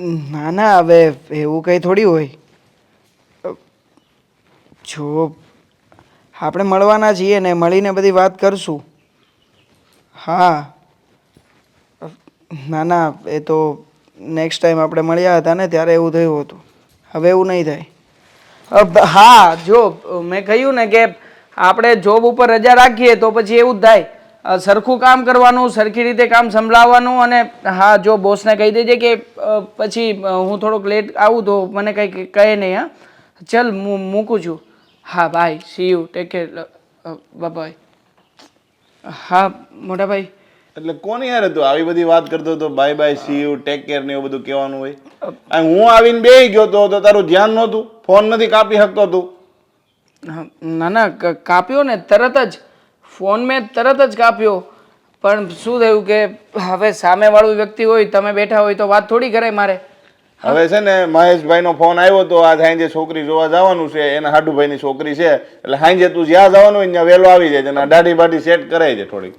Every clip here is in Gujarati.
ના ના, હવે એવું કંઈ થોડી હોય. જો, આપણે મળવાના છીએ ને, મળીને બધી વાત કરશું. હા. ના ના, એ તો નેક્સ્ટ ટાઈમ આપણે મળ્યા હતા ને, ત્યારે એવું થયું હતું. હવે એવું નહીં થાય. હા, જો, મેં કહ્યું ને કે આપણે જોબ ઉપર રજા રાખીએ તો પછી એવું જ થાય. સરખું કામ કરવાનું સરખી રીતે કામ સંભળાવવાનું અને હા જો બોસને કહી દેજે કે પછી હું થોડોક લેટ આવું તો મને કંઈ કહે નહીં હા. ચલ હું મૂકું છું. હા bye see you take care bye હા મોટા ભાઈ. એટલે કોની યાર તું આવી બધી વાત કરતો હતો bye bye see you take care ને એવું બધું કહેવાનું હોય. હું આવીને બેહી ગયો તો તો તારું ધ્યાન નહોતું. ફોન નથી કાપી શકતો તું. ના ના કાપ્યો ને તરત જ. ફોન મેં તરત જ કાપ્યો. પણ શું થયું કે હવે સામેવાળું વ્યક્તિ હોય તમે બેઠા હોય તો વાત થોડી કરાય મારે. હવે છે ને મહેશભાઈ નો ફોન આવ્યો તો આ સાંજે છોકરી જોવા જવાનું છે એના હાડુભાઈ ની છોકરી છે એટલે સાંજે તું જ્યાં જવાનું હોય ત્યાં વહેલો આવી જાય દાઢી બાઢી સેટ કરાય છે થોડીક.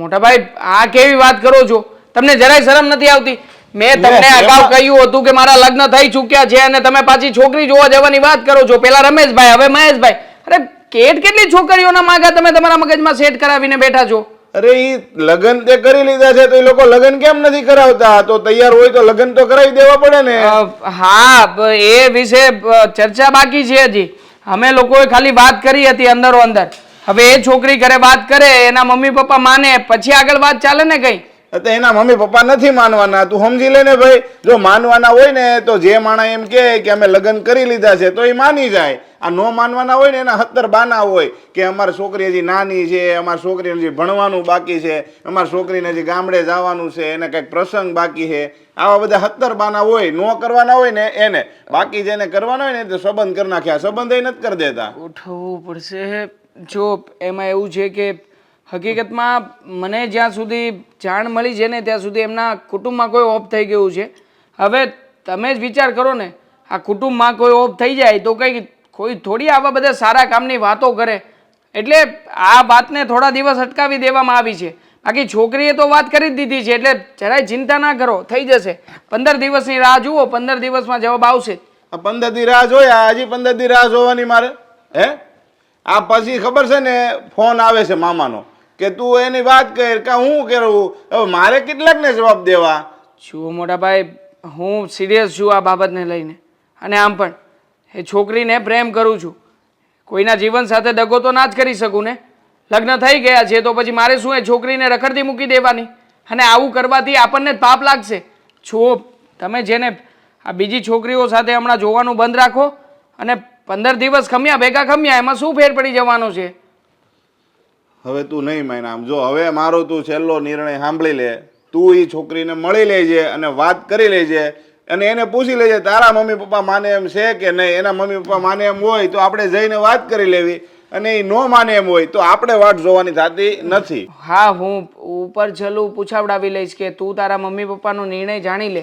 મોટા ભાઈ આ કેવી વાત કરો છો? તમને જરાય શરમ નથી આવતી? મેં તમને અગાઉ કહ્યું હતું કે મારા લગ્ન થઈ ચૂક્યા છે અને તમે પાછી છોકરી જોવા જવાની વાત કરો છો. પેલા રમેશભાઈ હવે મહેશભાઈ. કેટ કેટલી છોકરીઓના માગા તમે તમારા મગજમાં સેટ કરાવીને બેઠા છો? અરે એ લગ્ન તે કરી લીધા છે તો એ લોકો લગ્ન કેમ નથી કરાવતા? તો તૈયાર હોય તો લગ્ન તો કરાવી દેવા પડે ને. હા એ વિશે ચર્ચા બાકી છે હજી. અમે લોકોએ ખાલી વાત કરી હતી અંદરો અંદર. હવે એ છોકરી ઘરે વાત કરે એના મમ્મી પપ્પા માને પછી આગળ વાત ચાલે ને કઈ? તો એના મમ્મી પપ્પા નથી માનવાના. તું સમજી લે ને ભાઈ. જો માનવાના હોય ને, તો જે માણા એમ કે અમે લગ્ન કરી લીધા છે, તો એ માની જાય. આ નો માનવાના હોય ને, એના હત્તર બાના હોય કે અમારી છોકરી હજી નાની છે, અમારી છોકરીને હજી ભણવાનું બાકી છે, અમારી છોકરીને હજી ગામડે જવાનું છે, એને કંઈક પ્રસંગ બાકી છે. આવા બધા હત્તર બાના હોય, નો કરવાના હોય ને, એને. બાકી જેને કરવાના હોય ને, તો સંબંધ કરી નાખ્યા સંબંધ એ નથી કરી દેતા. ઉઠવું પડશે. જો એમાં એવું છે કે હકીકતમાં મને જ્યાં સુધી જાણ મળી છે ને ત્યાં સુધી એમના કુટુંબમાં કોઈ ઓફ થઈ ગયું છે. હવે તમે જ વિચાર કરો ને, આ કુટુંબમાં કોઈ ઓફ થઈ જાય તો કંઈ કોઈ થોડી આવા બધા સારા કામની વાતો કરે. એટલે આ વાતને થોડા દિવસ અટકાવી દેવામાં આવી છે. બાકી છોકરીએ તો વાત કરી જ દીધી છે, એટલે જરાય ચિંતા ના કરો, થઈ જશે. પંદર દિવસની રાહ જુઓ, પંદર દિવસમાં જવાબ આવશે પંદર દી રાહ જોયા હજી પંદર દી રાહ જોવાની મારે, હે? આ પછી ખબર છે ને, ફોન આવે છે મામાનો. કે તું એની વાત કર, કે હું કરું? હવે મારે કેટલાકને જવાબ દેવા? જુઓ મોટાભાઈ હું સિરિયસ છું આ બાબતને લઈને. અને આમ પણ, એ છોકરીને પ્રેમ કરું છું. કોઈના જીવન સાથે દગો તો ના જ કરી શકું ને? લગ્ન થઈ ગયા છે, તો પછી મારે શું એ છોકરીને રખડતી મૂકી દેવાની? અને આવું કરવાથી આપણને જ પાપ લાગશે. છો તમે જેને આ બીજી છોકરીઓ સાથે હમણાં જોવાનું બંધ રાખો, અને પંદર દિવસ ખમ્યા, ભેગા ખમ્યા, એમાં શું ફેર પડી જવાનો છે? હવે તું નહીં માન. આમ જો, હવે મારો તું છેલ્લો નિર્ણય સાંભળી લે. તું એ છોકરીને મળી લેજે અને વાત કરી લેજે અને એને પૂછી લેજે, તારા મમ્મી પપ્પા માને એમ છે કે નહીં? એના મમ્મી પપ્પા માને એમ હોય તો આપણે જઈને વાત કરી લેવી અને એ નો માને એમ હોય તો આપણે વાટ જોવાની થતી નથી. હા, હું ઉપર છેલ્લું પૂછાવડાવી લઈશ કે તું તારા મમ્મી પપ્પાનો નિર્ણય જાણી લે.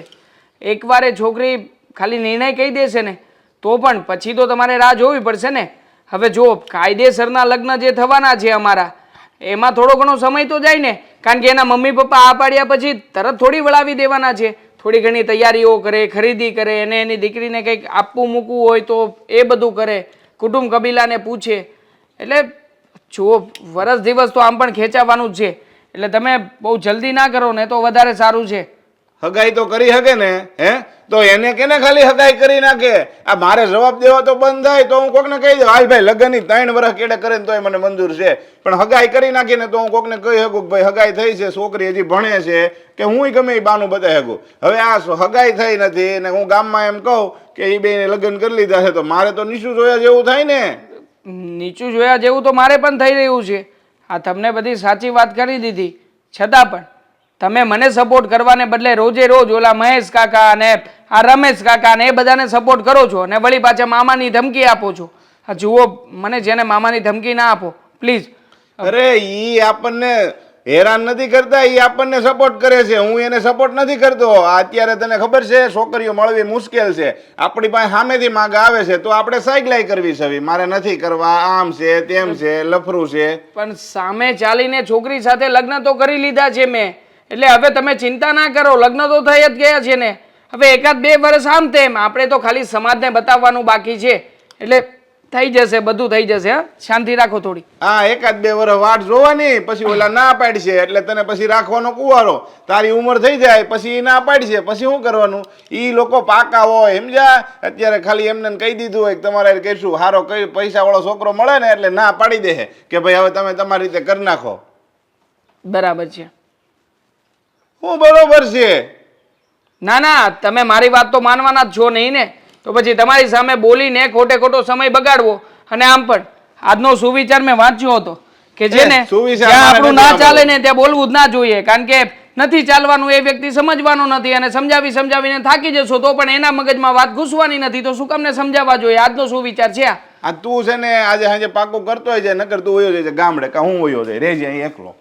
એકવાર એ છોકરી ખાલી નિર્ણય કહી દેશે ને, તો પણ પછી તો તમારે રાહ જોવી પડશે ને. હવે જો, કાયદેસરના લગ્ન જે થવાના છે અમારા એમાં થોડો ઘણો સમય તો જાય ને, કારણ કે એના મમ્મી પપ્પા આ પાડ્યા પછી તરત થોડી વળાવી દેવાના છે. થોડી ઘણી તૈયારીઓ કરે, ખરીદી કરે, એને એની દીકરીને કંઈક આપવું મૂકવું હોય તો એ બધું કરે. કુટુંબ કબીલાને પૂછે. એટલે જુઓ, વરસ દિવસ તો આમ પણ ખેંચાવાનું જ છે. એટલે તમે બહુ જલ્દી ના કરો, ને તો વધારે સારું છે. હગાઈ તો કરી શકે ને, હે? તો એને કેને ખાલી હગાઈ કરી નાખે? આ મારે જવાબ દેવા તો બંધ થાય, તો હું કોકને કહી દઉં, હાલ ભાઈ, લગ્નની ત્રણ વર્ષ કેડે કરે ને તોય મને મંજૂર છે. પણ હગાઈ કરી નાખીને તો હું કોકને કહી શકું કે ભાઈ, હગાઈ થઈ છે, છોકરી હજી ભણે છે, કે હું ગમે એ બાનું બતાવી શકું? હવે આ હગાઈ થઈ નથી ને હું ગામમાં એમ કહું કે એ બેને લગ્ન કરી લીધા છે, તો મારે તો નીચું જોયા જેવું થાય ને? નીચું જોયા જેવું તો મારે પણ થઈ રહ્યું છે. આ તમને બધી સાચી વાત કરી દીધી. છતાં પણ તમે મને સપોર્ટ કરવાને બદલે રોજે રોજ ઓલા મહેશ કાકા અને આ રમેશ કાકા ને એ બધાને સપોર્ટ કરો છો અને વળી પાછા મામાની ધમકી આપો છો. આ જુઓ મને જેને મામાની ધમકી ના આપો પ્લીઝ અરે ઈ આપણને હેરાન નથી કરતા એ આપણને સપોર્ટ કરે છે. હું એને સપોર્ટ નથી કરતો. અત્યારે તને ખબર છે છોકરીઓ મળવી મુશ્કેલ છે. આપણી પાસે સામેથી માંગ આવે છે તો આપણે સાઈડલાઈ કરવી છે મારે નથી કરવા આમ છે તેમ છે લફરું છે. પણ સામે ચાલીને છોકરી સાથે લગ્ન તો કરી લીધા છે મેં. એટલે હવે તમે ચિંતા ના કરો લગ્ન તો થઈ જ ગયા છે ને. હવે એકાદ બે વર્ષ આમ તેમ આપણે તો ખાલી સમાજને બતાવવાનું બાકી છે. એટલે થઈ જશે બધું થઈ જશે હા? શાંતિ રાખો થોડી. હા એકાદ બે વર્ષ વાટ જોવાની પછી ઓલા ના પાડશે એટલે તને પછી રાખવાનો કુવારો. તારી ઉંમર થઈ જાય પછી એ ના પાડશે પછી શું કરવાનું? ઈ લોકો પાકા હોય સમજ્યા? અત્યારે ખાલી એમને કહી દીધું હોય કે તમારે કહીશું હારો કઈ પૈસા વાળો છોકરો મળે ને એટલે ના પાડી દે કે ભાઈ હવે તમે તમારી રીતે કરી નાખો. બરાબર છે. હું બરોબર છે. ના ના તમે મારી વાત તો માનવાના જ છો નહીં ને. તો પછી તમારી સામે બોલીને ખોટે ખોટો સમય બગાડવો. અને આમ પણ આજનો સુવિચાર મેં વાંચ્યો હતો કે જે ને આપણું ના ચાલે ને ત્યાં બોલવું જ ના જોઈએ. કારણ કે નથી ચાલવાનું એ વ્યક્તિ સમજવાનો નથી અને સમજાવી સમજાવીને થાકી જશો તો પણ એના મગજમાં વાત ઘૂસવાની નથી. તો શું કામને સમજાવવા જોઈએ? આજનો સુવિચાર છે આ. તું છે ને આજે સાંજે પાકું કરતો હોય છે નકર તું વયો જાય છે ગામડે કા હું વયો જાય? રેજે અહીં એકલો.